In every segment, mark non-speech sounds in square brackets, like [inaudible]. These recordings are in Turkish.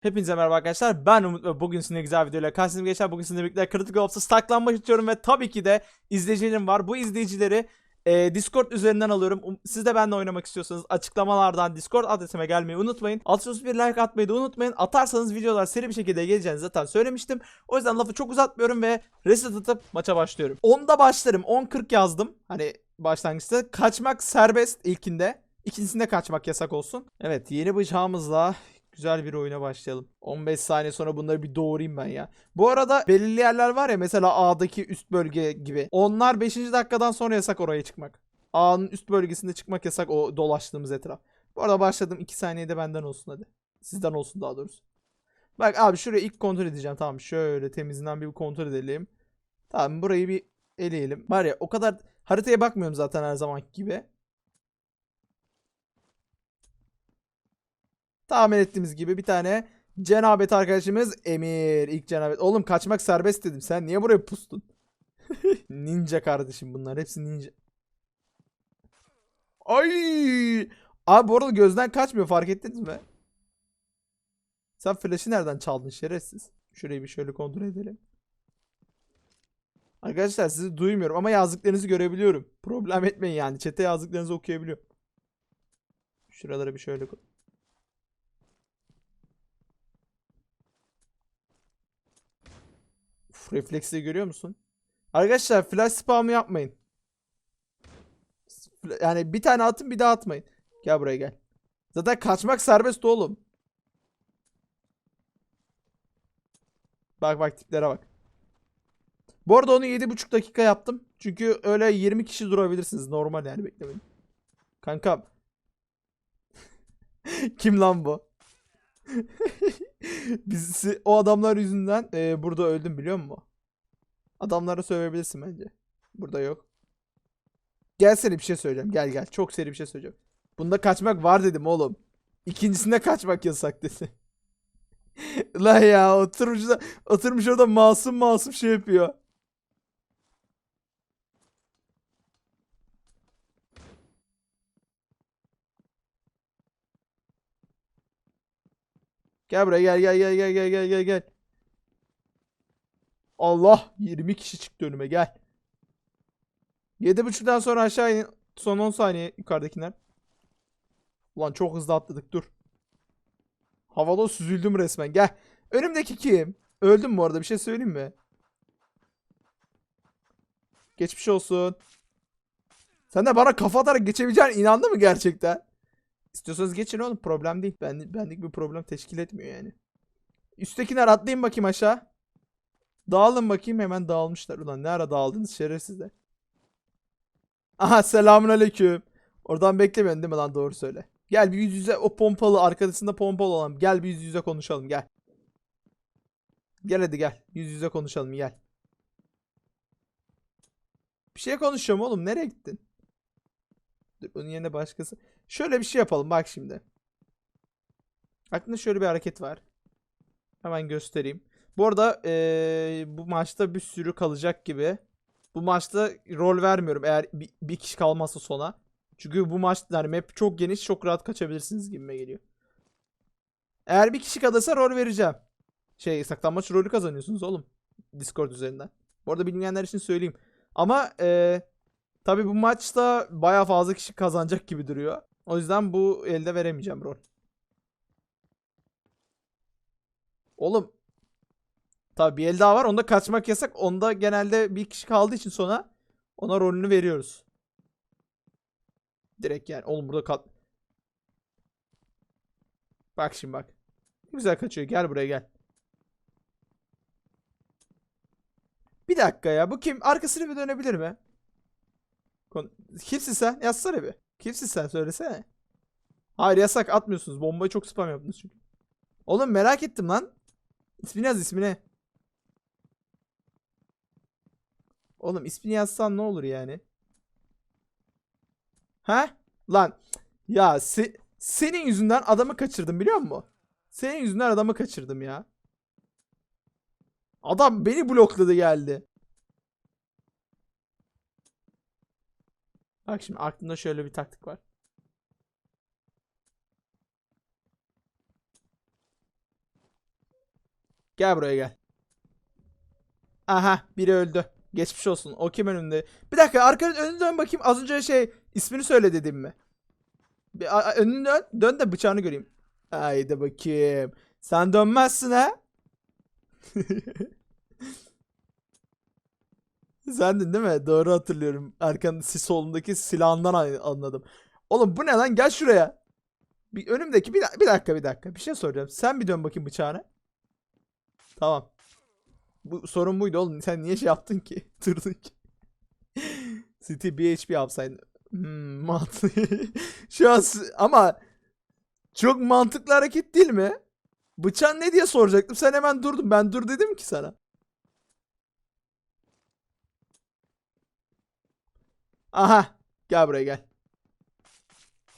Hepinize merhaba arkadaşlar. Ben Umut ve bugün sizinle güzel videoyla karşınızda geçer. Bugün sizinle birlikte Critical Ops'a saklanmak istiyorum ve tabii ki de izleyicilerim var. Bu izleyicileri e, Discord üzerinden alıyorum. Um- Siz de benimle oynamak istiyorsanız açıklamalardan Discord adresime gelmeyi unutmayın. Altı bir like atmayı da unutmayın. Atarsanız videolar seri bir şekilde geleceğini zaten söylemiştim. O yüzden lafı çok uzatmıyorum ve reset atıp maça başlıyorum. 10'da başlarım. 10.40 yazdım. Hani başlangıçta. Kaçmak serbest ilkinde. İkincisinde kaçmak yasak olsun. Evet yeni bıçağımızla güzel bir oyuna başlayalım. 15 saniye sonra bunları bir doğurayım ben ya. Bu arada belirli yerler var ya mesela A'daki üst bölge gibi. Onlar 5. dakikadan sonra yasak oraya çıkmak. A'nın üst bölgesinde çıkmak yasak o dolaştığımız etraf. Bu arada başladım 2 saniyede benden olsun hadi. Sizden olsun daha doğrusu. Bak abi şurayı ilk kontrol edeceğim tamam şöyle temizinden bir kontrol edelim. Tamam burayı bir eleyelim. Var ya o kadar haritaya bakmıyorum zaten her zamanki gibi. Tahmin ettiğimiz gibi bir tane cenabet arkadaşımız Emir. İlk cenabet. Oğlum kaçmak serbest dedim. Sen niye buraya pustun? [laughs] ninja kardeşim bunlar. Hepsi ninja. Ay! Abi bu arada gözden kaçmıyor fark ettiniz mi? Sen flash'ı nereden çaldın şerefsiz? Şurayı bir şöyle kontrol edelim. Arkadaşlar sizi duymuyorum ama yazdıklarınızı görebiliyorum. Problem etmeyin yani. Çete yazdıklarınızı okuyabiliyorum. Şuralara bir şöyle koy. Uf, refleksi görüyor musun? Arkadaşlar flash spamı yapmayın. Yani bir tane atın bir daha atmayın. Gel buraya gel. Zaten kaçmak serbest oğlum. Bak bak tiplere bak. Bu arada onu 7,5 dakika yaptım. Çünkü öyle 20 kişi durabilirsiniz. Normal yani beklemeyin. Kankam. [laughs] Kim lan bu? [laughs] Biz o adamlar yüzünden e, burada öldüm biliyor musun? Adamlara sövebilirsin bence. Burada yok. Gel seni bir şey söyleyeceğim. Gel gel. Çok seri bir şey söyleyeceğim. Bunda kaçmak var dedim oğlum. İkincisinde kaçmak yasak dedi. [laughs] La ya oturmuş oturmuş orada masum masum şey yapıyor. Gel buraya gel gel gel gel gel gel gel gel. Allah 20 kişi çıktı önüme gel. 7.5'dan sonra aşağı in. Son 10 saniye yukarıdakiler. Ulan çok hızlı atladık dur. Havada süzüldüm resmen gel. Önümdeki kim? Öldüm bu arada bir şey söyleyeyim mi? Geçmiş olsun. Sen de bana kafa atarak geçebileceğine inandı mı gerçekten? İstiyorsanız geçin oğlum problem değil. Ben, benlik bir problem teşkil etmiyor yani. Üsttekiler atlayın bakayım aşağı. Dağılın bakayım hemen dağılmışlar. Ulan ne ara dağıldınız şerefsizler. Aha selamun aleyküm. Oradan beklemiyorsun değil mi lan doğru söyle. Gel bir yüz yüze o pompalı arkasında pompalı olan. Gel bir yüz yüze konuşalım gel. Gel hadi gel. Yüz yüze konuşalım gel. Bir şey konuşuyorum oğlum nereye gittin? Dur onun yerine başkası. Şöyle bir şey yapalım bak şimdi. Aklımda şöyle bir hareket var. Hemen göstereyim. Bu arada eee, bu maçta bir sürü kalacak gibi. Bu maçta rol vermiyorum eğer bir, bir kişi kalmazsa sona. Çünkü bu maç yani map çok geniş çok rahat kaçabilirsiniz gibime geliyor. Eğer bir kişi kalırsa rol vereceğim. Şey saklanmaç rolü kazanıyorsunuz oğlum. Discord üzerinden. Bu arada bilmeyenler için söyleyeyim. Ama eee tabi bu maçta baya fazla kişi kazanacak gibi duruyor. O yüzden bu elde veremeyeceğim rol. Oğlum Tabii bir el daha var. Onda kaçmak yasak. Onda genelde bir kişi kaldığı için sonra ona rolünü veriyoruz. Direkt yani. Oğlum burada kal... Bak şimdi bak. Güzel kaçıyor. Gel buraya gel. Bir dakika ya. Bu kim? Arkasını bir dönebilir mi? Kimsin sen? Yazsana bir. Kimsin sen? Söylesene. Hayır yasak. Atmıyorsunuz. Bombayı çok spam yaptınız çünkü. Oğlum merak ettim lan. İsmini yaz ismini. Oğlum ismini yazsan ne olur yani? Ha? Lan ya se- senin yüzünden adamı kaçırdım biliyor musun? Senin yüzünden adamı kaçırdım ya. Adam beni blokladı geldi. Bak şimdi aklımda şöyle bir taktik var. Gel buraya gel. Aha biri öldü. Geçmiş olsun. O kim önünde? Bir dakika arkanı önüne dön bakayım. Az önce şey ismini söyle dedim mi? Bir, önünü dön. Dön de bıçağını göreyim. Haydi bakayım. Sen dönmezsin ha? [laughs] Sendin değil mi? Doğru hatırlıyorum. Arkanın solundaki silahından an- anladım. Oğlum bu ne lan? Gel şuraya. Bir önümdeki bir, bir dakika bir dakika. Bir şey soracağım. Sen bir dön bakayım bıçağına. Tamam. Bu sorun buydu oğlum. Sen niye şey yaptın ki? [laughs] Durdun ki. City BHP yapsaydın. Hmm, [laughs] mantıklı. Şu an ama çok mantıklı hareket değil mi? Bıçağın ne diye soracaktım. Sen hemen durdun. Ben dur dedim ki sana. Aha. Gel buraya gel.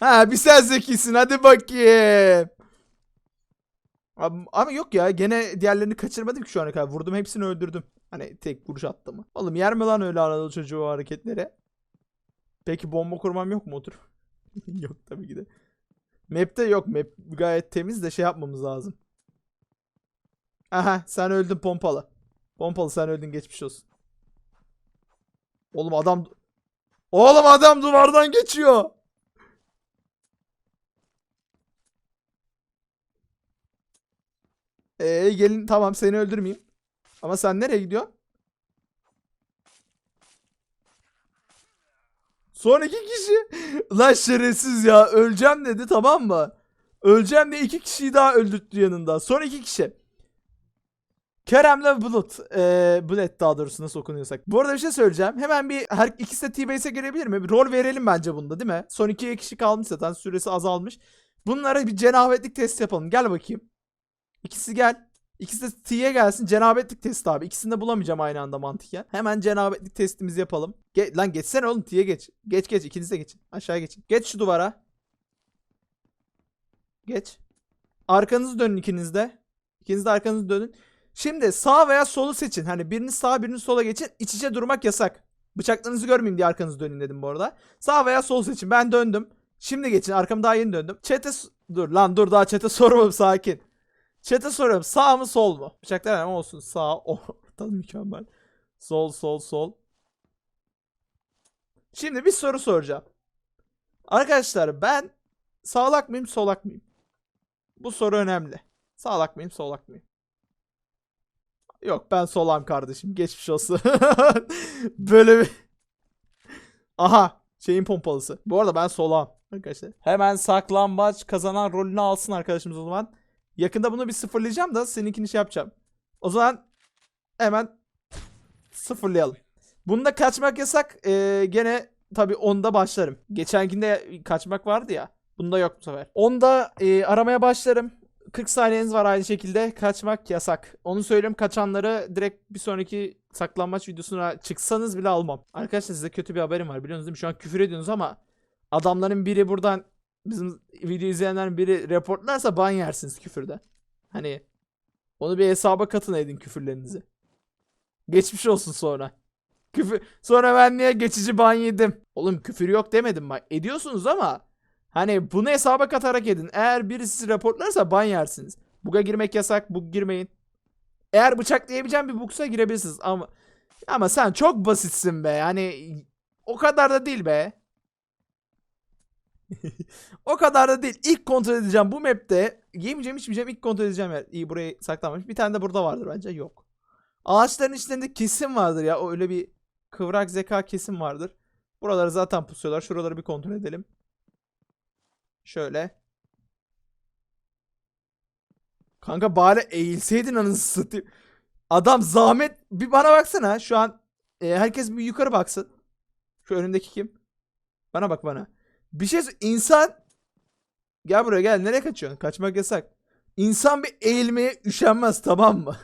Ha bir sen zekisin. Hadi bakayım. Ama, yok ya. Gene diğerlerini kaçırmadım ki şu ana kadar. Vurdum hepsini öldürdüm. Hani tek vuruş attı mı? Oğlum yer mi lan öyle arada çocuğu hareketlere? Peki bomba kurmam yok mu otur? [laughs] yok tabii ki de. Map'te yok. Map gayet temiz de şey yapmamız lazım. Aha sen öldün pompalı. Pompalı sen öldün geçmiş olsun. Oğlum adam... Oğlum adam duvardan geçiyor. Ee, gelin tamam seni öldürmeyeyim. Ama sen nereye gidiyorsun? Son iki kişi. Lan şerefsiz ya. Öleceğim dedi tamam mı? Öleceğim diye iki kişiyi daha öldürttü yanında. Son iki kişi. Kerem'le Bulut. Ee, Bulet daha doğrusu nasıl okunuyorsak. Bu arada bir şey söyleyeceğim. Hemen bir her ikisi de T-Base'e girebilir mi? Bir rol verelim bence bunda değil mi? Son iki kişi kalmış zaten. Süresi azalmış. Bunlara bir cenabetlik testi yapalım. Gel bakayım. İkisi gel. İkisi de T'ye gelsin. Cenabetlik testi abi. İkisini de bulamayacağım aynı anda mantıken. Hemen cenabetlik testimizi yapalım. Ge- lan geçsene oğlum T'ye geç. Geç geç. İkiniz de geçin. Aşağı geçin. Geç şu duvara. Geç. Arkanızı dönün ikiniz de. İkiniz de arkanızı dönün. Şimdi sağ veya solu seçin. Hani biriniz sağa biriniz sola geçin. İç içe durmak yasak. Bıçaklarınızı görmeyeyim diye arkanızı dönün dedim bu arada. Sağ veya sol seçin. Ben döndüm. Şimdi geçin. Arkamı daha yeni döndüm. Çete dur lan dur daha çete [laughs] sormadım sakin. Çete soruyorum. Sağ mı sol mu? Bıçaklar ama olsun. Sağ [laughs] orta mükemmel. Sol sol sol. Şimdi bir soru soracağım. Arkadaşlar ben sağlak mıyım solak mıyım? Bu soru önemli. Sağlak mıyım solak mıyım? Yok ben solam kardeşim. Geçmiş olsun. [laughs] Böyle bir... Aha şeyin pompalısı. Bu arada ben solam arkadaşlar. Hemen saklambaç kazanan rolünü alsın arkadaşımız o zaman. Yakında bunu bir sıfırlayacağım da seninkini şey yapacağım. O zaman hemen sıfırlayalım. Bunda kaçmak yasak. Ee, gene tabii onda başlarım. Geçenkinde kaçmak vardı ya. Bunda yok bu sefer. Onda e, aramaya başlarım. 40 saniyeniz var aynı şekilde. Kaçmak yasak. Onu söyleyeyim kaçanları direkt bir sonraki saklanmaç videosuna çıksanız bile almam. Arkadaşlar size kötü bir haberim var biliyorsunuz değil mi? Şu an küfür ediyorsunuz ama adamların biri buradan bizim video izleyenlerin biri reportlarsa ban yersiniz küfürde. Hani onu bir hesaba katın edin küfürlerinizi. Geçmiş olsun sonra. Küfür sonra ben niye geçici ban yedim? Oğlum küfür yok demedim bak. Ediyorsunuz ama hani bunu hesaba katarak edin. Eğer birisi sizi raportlarsa ban yersiniz. Buga girmek yasak. Bug girmeyin. Eğer bıçaklayabileceğim bir bugsa girebilirsiniz ama ama sen çok basitsin be. Yani o kadar da değil be. [laughs] o kadar da değil. İlk kontrol edeceğim bu map'te. Yemeyeceğim içmeyeceğim ilk kontrol edeceğim yer. İyi burayı saklanmamış. Bir tane de burada vardır bence. Yok. Ağaçların içlerinde kesim vardır ya. O öyle bir kıvrak zeka kesim vardır. Buraları zaten pusuyorlar. Şuraları bir kontrol edelim. Şöyle. Kanka bari eğilseydin anasını satayım. Adam zahmet bir bana baksana. Şu an e, herkes bir yukarı baksın. Şu önündeki kim? Bana bak bana. Bir şey insan gel buraya gel nereye kaçıyorsun? Kaçmak yasak. İnsan bir eğilmeye üşenmez tamam mı?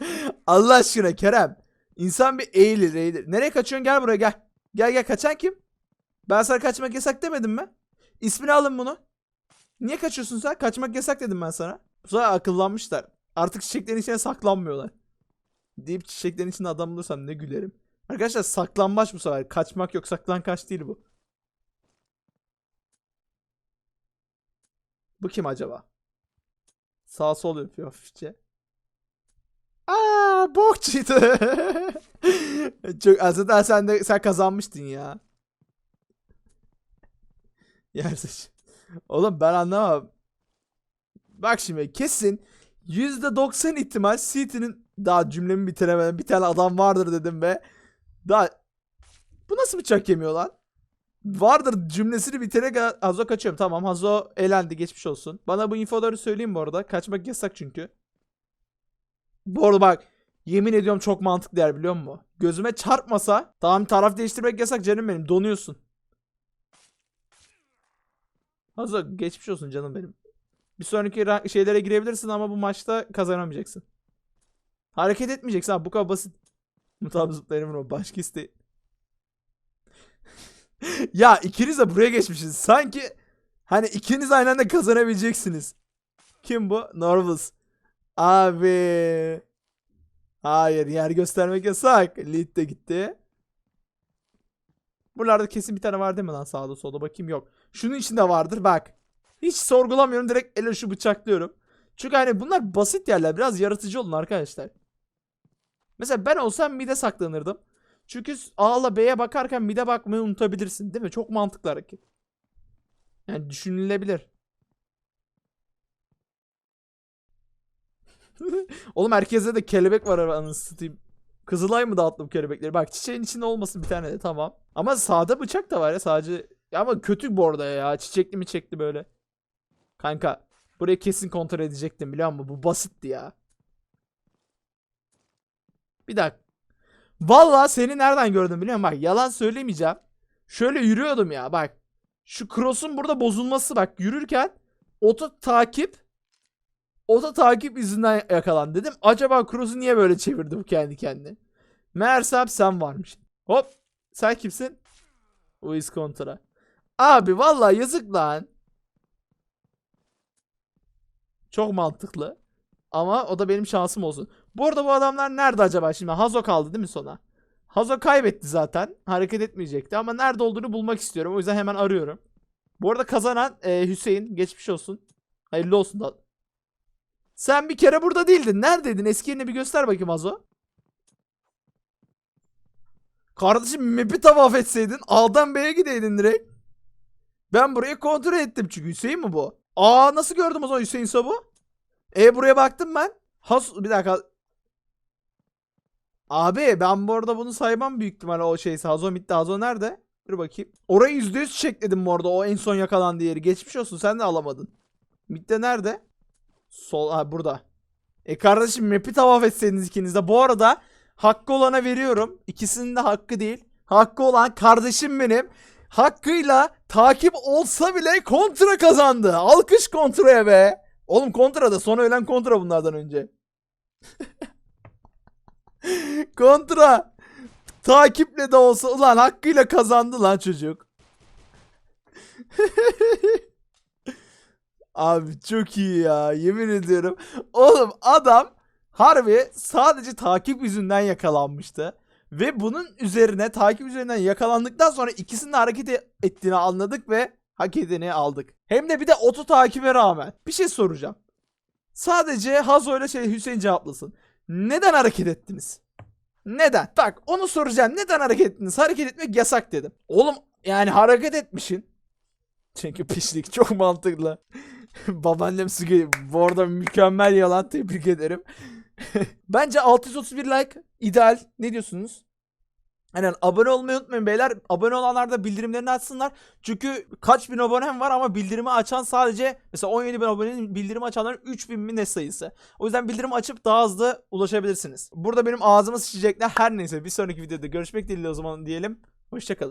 [laughs] Allah aşkına Kerem. İnsan bir eğilir eğilir. Nereye kaçıyorsun gel buraya gel. Gel gel kaçan kim? Ben sana kaçmak yasak demedim mi? İsmini alın bunu. Niye kaçıyorsun sen? Kaçmak yasak dedim ben sana. Bu sefer akıllanmışlar. Artık çiçeklerin içine saklanmıyorlar. Deyip çiçeklerin içinde adam bulursam ne gülerim. Arkadaşlar saklanmaç bu sefer. Kaçmak yok. Saklan kaç değil bu. Bu kim acaba? Sağ sol yapıyor hafifçe. Aa, bok çıktı. [laughs] Çok aslında sen de sen kazanmıştın ya. [laughs] Yersiz. Oğlum ben anlamam. Bak şimdi kesin %90 ihtimal City'nin daha cümlemi bitiremeden bir tane adam vardır dedim ve daha bu nasıl bıçak yemiyor lan? Vardır cümlesini bitirerek Ha- Hazo kaçıyorum. Tamam Hazo elendi geçmiş olsun. Bana bu infoları söyleyeyim bu arada. Kaçmak yasak çünkü. Bu arada bak yemin ediyorum çok mantıklı yer biliyor musun? Gözüme çarpmasa tamam taraf değiştirmek yasak canım benim donuyorsun. Hazo geçmiş olsun canım benim. Bir sonraki ra- şeylere girebilirsin ama bu maçta kazanamayacaksın. Hareket etmeyeceksin abi bu kadar basit. Mutabı zıplayalım o başka isteği. [laughs] ya ikiniz de buraya geçmişsiniz. Sanki hani ikiniz aynı anda kazanabileceksiniz. Kim bu? Norvus. Abi. Hayır yer göstermek yasak. Lead de gitti. Buralarda kesin bir tane var değil mi lan sağda solda bakayım yok. Şunun içinde vardır bak. Hiç sorgulamıyorum direkt ele şu bıçaklıyorum. Çünkü hani bunlar basit yerler biraz yaratıcı olun arkadaşlar. Mesela ben olsam mide saklanırdım. Çünkü A'la B'ye bakarken mide bakmayı unutabilirsin değil mi? Çok mantıklı hareket. Yani düşünülebilir. [laughs] Oğlum herkeste de kelebek var anasını satayım. Kızılay mı dağıttım kelebekleri? Bak çiçeğin içinde olmasın bir tane de tamam. Ama sağda bıçak da var ya sadece. Ya ama kötü bu arada ya. Çiçekli mi çekti böyle. Kanka burayı kesin kontrol edecektim biliyor musun? Bu basitti ya. Bir dakika. Vallahi seni nereden gördüm biliyor musun? Bak yalan söylemeyeceğim. Şöyle yürüyordum ya bak. Şu cross'un burada bozulması bak yürürken oto takip oto takip yüzünden yakalan dedim. Acaba cross'u niye böyle çevirdi bu kendi kendine? Meğersem sen varmış. Hop sen kimsin? Uiz kontra. Abi vallahi yazık lan. Çok mantıklı. Ama o da benim şansım olsun. Bu arada bu adamlar nerede acaba şimdi? Hazo kaldı değil mi sona? Hazo kaybetti zaten. Hareket etmeyecekti ama nerede olduğunu bulmak istiyorum. O yüzden hemen arıyorum. Bu arada kazanan e, Hüseyin. Geçmiş olsun. Hayırlı olsun da. Sen bir kere burada değildin. Neredeydin? Eski yerini bir göster bakayım Hazo. Kardeşim map'i tavaf etseydin A'dan B'ye gideydin direkt. Ben burayı kontrol ettim çünkü Hüseyin mi bu? Aa nasıl gördüm o zaman Hüseyin bu? E buraya baktım ben. Has bir dakika. Abi ben bu arada bunu saymam büyük ihtimalle o şeyse. Hazo bitti. Hazo nerede? Dur bakayım. Orayı %100 çekledim bu arada. O en son yakalandığı yeri. Geçmiş olsun. Sen de alamadın. Mitte nerede? Sol. Ha burada. E kardeşim map'i tavaf etseydiniz ikiniz de. Bu arada hakkı olana veriyorum. İkisinin de hakkı değil. Hakkı olan kardeşim benim. Hakkıyla takip olsa bile kontra kazandı. Alkış kontraya be. Oğlum kontra da son ölen kontra bunlardan önce. [laughs] kontra. Takiple de olsa ulan hakkıyla kazandı lan çocuk. [laughs] Abi çok iyi ya yemin ediyorum. Oğlum adam harbi sadece takip yüzünden yakalanmıştı. Ve bunun üzerine takip üzerinden yakalandıktan sonra ikisinin hareket e- ettiğini anladık ve hak edeni aldık. Hem de bir de oto takibe rağmen. Bir şey soracağım. Sadece Hazo ile şey Hüseyin cevaplasın. Neden hareket ettiniz? Neden? Bak onu soracağım. Neden hareket ettiniz? Hareket etmek yasak dedim. Oğlum yani hareket etmişin. Çünkü pişlik [laughs] çok mantıklı. [laughs] Babaannem Sugi bu arada mükemmel yalan tebrik ederim. [laughs] Bence 631 like ideal. Ne diyorsunuz? Aynen abone olmayı unutmayın beyler. Abone olanlar da bildirimlerini açsınlar. Çünkü kaç bin abonem var ama bildirimi açan sadece mesela 17 bin abonenin bildirimi açanların 3000 mi ne sayısı. O yüzden bildirimi açıp daha hızlı ulaşabilirsiniz. Burada benim ağzıma sıçacaklar her neyse bir sonraki videoda görüşmek dileğiyle o zaman diyelim. Hoşçakalın.